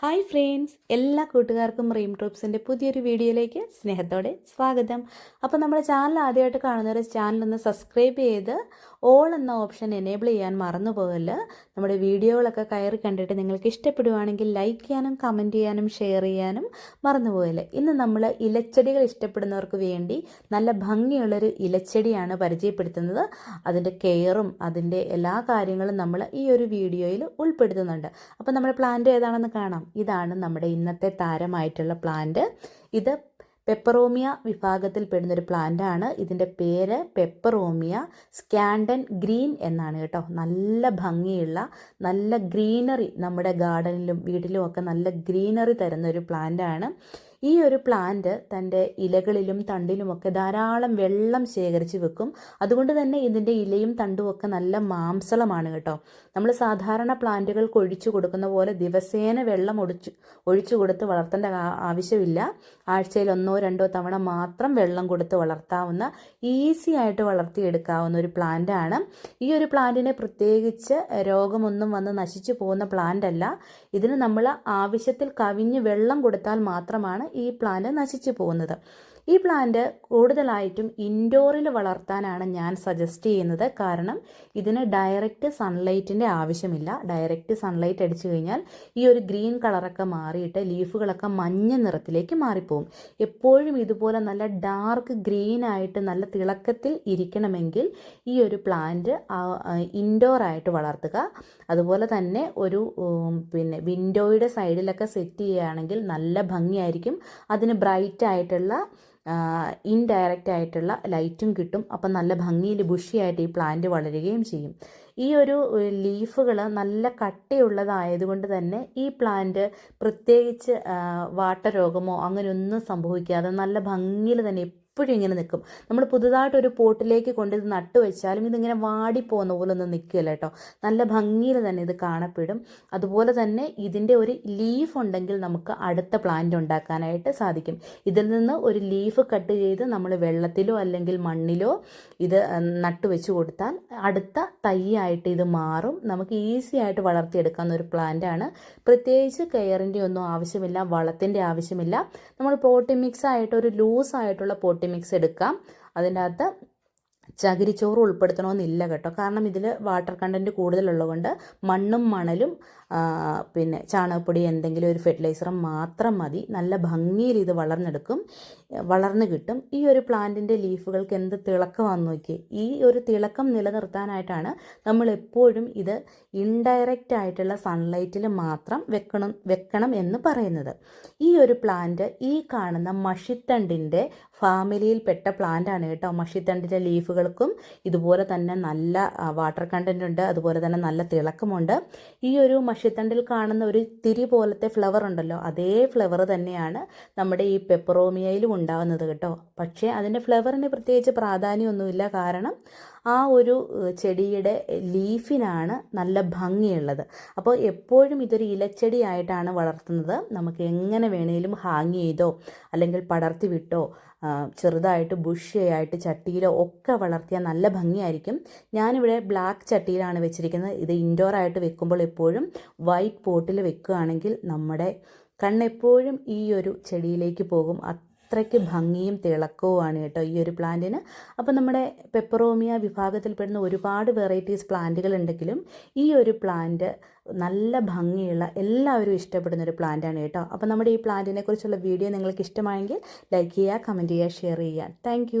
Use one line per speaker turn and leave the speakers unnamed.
Hi friends എല്ലാ കൂട്ടുകാർക്കും റീം ട്രൂപ്സിന്റെ പുതിയൊരു വീഡിയോയിലേക്ക് സ്നേഹത്തോടെ സ്വാഗതം. അപ്പോൾ നമ്മുടെ ചാനൽ ആദ്യമായിട്ട് കാണുന്നവർ ചാനൽ ഒന്ന് സബ്സ്ക്രൈബ് ചെയ്ത് ഓൾ എന്ന ഓപ്ഷൻ എനേബിൾ ചെയ്യാൻ മറന്നു പോകൽ നമ്മുടെ വീഡിയോകളൊക്കെ കയറി കണ്ടിട്ട് നിങ്ങൾക്ക് ഇഷ്ടപ്പെടുവാണെങ്കിൽ ലൈക്ക് ചെയ്യാനും കമന്റ് ചെയ്യാനും ഷെയർ ചെയ്യാനും മറന്നു പോകൽ ഇന്ന് നമ്മൾ ഇലച്ചെടികൾ ഇഷ്ടപ്പെടുന്നവർക്ക് വേണ്ടി നല്ല ഭംഗിയുള്ളൊരു ഇലച്ചെടിയാണ് പരിചയപ്പെടുത്തുന്നത്. അതിന്റെ കെയറും അതിന്റെ എല്ലാ കാര്യങ്ങളും നമ്മൾ ഈ ഒരു വീഡിയോയിൽ ഉൾപ്പെടുത്തുന്നുണ്ട്. അപ്പോൾ നമ്മുടെ പ്ലാന്റ് ഏതാണെന്ന് കാണാം. ഇതാണ് നമ്മുടെ ഇന്നത്തെ താരമായിട്ടുള്ള പ്ലാന്റ് ഇത് പെപ്പറോമിയ വിഭാഗത്തിൽ പെടുന്നൊരു പ്ലാന്റാണ് ഇതിന്റെ പേര് പെപ്പറോമിയ സ്കാൻഡൻ ഗ്രീൻ എന്നാണ് കേട്ടോ. നല്ല ഭംഗിയുള്ള നല്ല ഗ്രീനറി നമ്മുടെ ഗാർഡനിലും വീട്ടിലും ഒക്കെ നല്ല ഗ്രീനറി തരുന്ന ഒരു പ്ലാന്റാണ് ഈ ഒരു പ്ലാന്റ് തന്റെ ഇലകളിലും തണ്ടിലുമൊക്കെ ധാരാളം വെള്ളം ശേഖരിച്ച് വെക്കും. അതുകൊണ്ട് തന്നെ ഇതിന്റെ ഇലയും തണ്ടും ഒക്കെ നല്ല മാംസളമാണ് കേട്ടോ. നമ്മൾ സാധാരണ പ്ലാന്റുകൾക്ക് ഒഴിച്ചു കൊടുക്കുന്ന പോലെ ദിവസേന വെള്ളം ഒഴിച്ചു ഒഴിച്ചു കൊടുത്ത് വളർത്തേണ്ട ആവശ്യമില്ല. ആഴ്ചയിൽ ഒന്നോ രണ്ടോ തവണ മാത്രം വെള്ളം കൊടുത്ത് വളർത്താവുന്ന ഈസി ആയിട്ട് വളർത്തിയെടുക്കാവുന്ന ഒരു പ്ലാന്റ് ആണ്. ഈ ഒരു പ്ലാന്റിനെ പ്രത്യേകിച്ച് രോഗമൊന്നും വന്ന് നശിച്ചു പോകുന്ന പ്ലാന്റ് അല്ല. ഇതിന് നമ്മൾ ആവശ്യത്തിൽ കവിഞ്ഞ് വെള്ളം കൊടുത്താൽ മാത്രമാണ് ഈ പ്ലാന്റ് നശിച്ചു പോകുന്നത്. ഈ പ്ലാന്റ് കൂടുതലായിട്ടും ഇൻഡോറിൽ വളർത്താനാണ് ഞാൻ സജസ്റ്റ് ചെയ്യുന്നത്. കാരണം ഇതിന് ഡയറക്റ്റ് സൺലൈറ്റിന്റെ ആവശ്യമില്ല. ഡയറക്റ്റ് സൺലൈറ്റ് അടിച്ചു കഴിഞ്ഞാൽ ഈ ഒരു ഗ്രീൻ കളറൊക്കെ മാറിയിട്ട് ലീഫുകളൊക്കെ മഞ്ഞ നിറത്തിലേക്ക് മാറിപ്പോവും. എപ്പോഴും ഇതുപോലെ നല്ല ഡാർക്ക് ഗ്രീൻ ആയിട്ട് നല്ല തിളക്കത്തിൽ ഇരിക്കണമെങ്കിൽ ഈ ഒരു പ്ലാന്റ് ഇൻഡോറായിട്ട് വളർത്തുക. അതുപോലെ തന്നെ ഒരു പിന്നെ വിൻഡോയുടെ സൈഡിലൊക്കെ സെറ്റ് ചെയ്യുകയാണെങ്കിൽ നല്ല ഭംഗിയായിരിക്കും. അതിന് ബ്രൈറ്റ് ആയിട്ടുള്ള ഇൻഡയറക്റ്റ് ആയിട്ടുള്ള ലൈറ്റും കിട്ടും. അപ്പം നല്ല ഭംഗിയിൽ ബുഷിയായിട്ട് ഈ പ്ലാന്റ് വളരുകയും ചെയ്യും. ഈ ഒരു ലീഫുകൾ നല്ല കട്ടിയുള്ളതായതുകൊണ്ട് തന്നെ ഈ പ്ലാന്റ് പ്രത്യേകിച്ച് വാട്ട രോഗമോ അങ്ങനെയൊന്നും സംഭവിക്കാതെ നല്ല ഭംഗിയിൽ തന്നെ എപ്പോഴും ഇങ്ങനെ നിൽക്കും നമ്മൾ പുതുതായിട്ട് ഒരു പോട്ടിലേക്ക് കൊണ്ട് ഇത് നട്ടു വെച്ചാലും ഇതിങ്ങനെ വാടിപ്പോകുന്ന പോലെ ഒന്നും നിൽക്കില്ല കേട്ടോ. നല്ല ഭംഗിയിൽ തന്നെ ഇത് കാണപ്പെടും. അതുപോലെ തന്നെ ഇതിന്റെ ഒരു ലീഫ് ഉണ്ടെങ്കിൽ നമുക്ക് അടുത്ത പ്ലാന്റ് ഉണ്ടാക്കാനായിട്ട് സാധിക്കും. ഇതിൽ നിന്ന് ഒരു ലീഫ് കട്ട് ചെയ്ത് നമ്മൾ വെള്ളത്തിലോ അല്ലെങ്കിൽ മണ്ണിലോ ഇത് നട്ടു വെച്ച് കൊടുത്താൽ അടുത്ത തൈയായിട്ട് ഇത് മാറും. നമുക്ക് ഈസി ആയിട്ട് വളർത്തിയെടുക്കാവുന്ന ഒരു പ്ലാന്റ് ആണ്. പ്രത്യേകിച്ച് കെയറിന്റെ ഒന്നും ആവശ്യമില്ല വളത്തിന്റെ ആവശ്യമില്ല. നമ്മൾ പോട്ടി മിക്സ് ആയിട്ട് ഒരു ലൂസ് ആയിട്ടുള്ള പോട്ടി മിക്സ് എടുക്കാം. അതിന്റെ അകത്ത് ചകിരിച്ചോറ് ഉൾപ്പെടുത്തണമെന്നില്ല കേട്ടോ. കാരണം ഇതിൽ വാട്ടർ കണ്ടന്റ് കൂടുതലുള്ളതുകൊണ്ട് മണ്ണും മണലും പിന്നെ ചാണകപ്പൊടി എന്തെങ്കിലും ഒരു ഫെർട്ടിലൈസറും മാത്രം മതി. നല്ല ഭംഗിയിൽ ഇത് വളർന്നെടുക്കും വളർന്നു കിട്ടും. ഈ ഒരു പ്ലാന്റിന്റെ ലീഫുകൾക്ക് എന്ത് തിളക്കമാണെന്ന് നോക്കിയേ? ഈ ഒരു തിളക്കം നിലനിർത്താനായിട്ടാണ് നമ്മൾ എപ്പോഴും ഇത് ഇൻഡയറക്റ്റ് ആയിട്ടുള്ള സൺലൈറ്റിൽ മാത്രം വെക്കണം വെക്കണം എന്ന് പറയുന്നത്. ഈ ഒരു പ്ലാന്റ് ഈ കാണുന്ന മഷിത്തണ്ടിന്റെ ഫാമിലിയിൽപ്പെട്ട പ്ലാന്റ് ആണ് കേട്ടോ. മഷിത്തണ്ടിന്റെ ലീഫുകൾക്കും ഇതുപോലെ തന്നെ നല്ല വാട്ടർ കണ്ടന്റ് ഉണ്ട് അതുപോലെ തന്നെ നല്ല തിളക്കമുണ്ട്. ഈ ഒരു മഷിത്തണ്ടിൽ കാണുന്ന ഒരു തിരി പോലത്തെ ഫ്ലവർ ഉണ്ടല്ലോ അതേ ഫ്ലവർ തന്നെയാണ് നമ്മുടെ ഈ പെപ്പറോമിയയിലും ഉണ്ടാകുന്നത് കേട്ടോ. പക്ഷേ അതിന്റെ ഫ്ലവറിന് പ്രത്യേകിച്ച് പ്രാധാന്യമൊന്നുമില്ല. കാരണം ആ ഒരു ചെടിയുടെ ലീഫിനാണ് നല്ല ഭംഗിയുള്ളത്. അപ്പോൾ എപ്പോഴും ഇതൊരു ഇലച്ചെടിയായിട്ടാണ് വളർത്തുന്നത്. നമുക്ക് എങ്ങനെ വേണേലും ഹാങ് ചെയ്തോ അല്ലെങ്കിൽ പടർത്തി വിട്ടോ ചെറുതായിട്ട് ബുഷിയായിട്ട് ചട്ടിയിലോ ഒക്കെ വളർത്തിയാൽ നല്ല ഭംഗിയായിരിക്കും. ഞാനിവിടെ ബ്ലാക്ക് ചട്ടിയിലാണ് വെച്ചിരിക്കുന്നത്. ഇത് ഇൻഡോർ ആയിട്ട് വെക്കുമ്പോൾ എപ്പോഴും വൈറ്റ് പോട്ടിൽ വെക്കുകയാണെങ്കിൽ നമ്മുടെ കണ്ണെപ്പോഴും ഈ ഒരു ചെടിയിലേക്ക് പോകും. അത്രയ്ക്ക് ഭംഗിയും തിളക്കവുമാണ് കേട്ടോ ഈ ഒരു പ്ലാന്റിന്. അപ്പോൾ നമ്മുടെ പെപ്പറോമിയ വിഭാഗത്തിൽപ്പെടുന്ന ഒരുപാട് വെറൈറ്റീസ് പ്ലാന്റുകൾ ഉണ്ടെങ്കിലും ഈ ഒരു പ്ലാന്റ് നല്ല ഭംഗിയുള്ള എല്ലാവരും ഇഷ്ടപ്പെടുന്ന ഒരു പ്ലാന്റാണ് കേട്ടോ. അപ്പോൾ നമ്മുടെ ഈ പ്ലാന്റിനെ കുറിച്ചുള്ള വീഡിയോ നിങ്ങൾക്ക് ഇഷ്ടമായെങ്കിൽ ലൈക്ക് ചെയ്യുക കമന്റ് ചെയ്യുക ഷെയർ ചെയ്യുക. താങ്ക്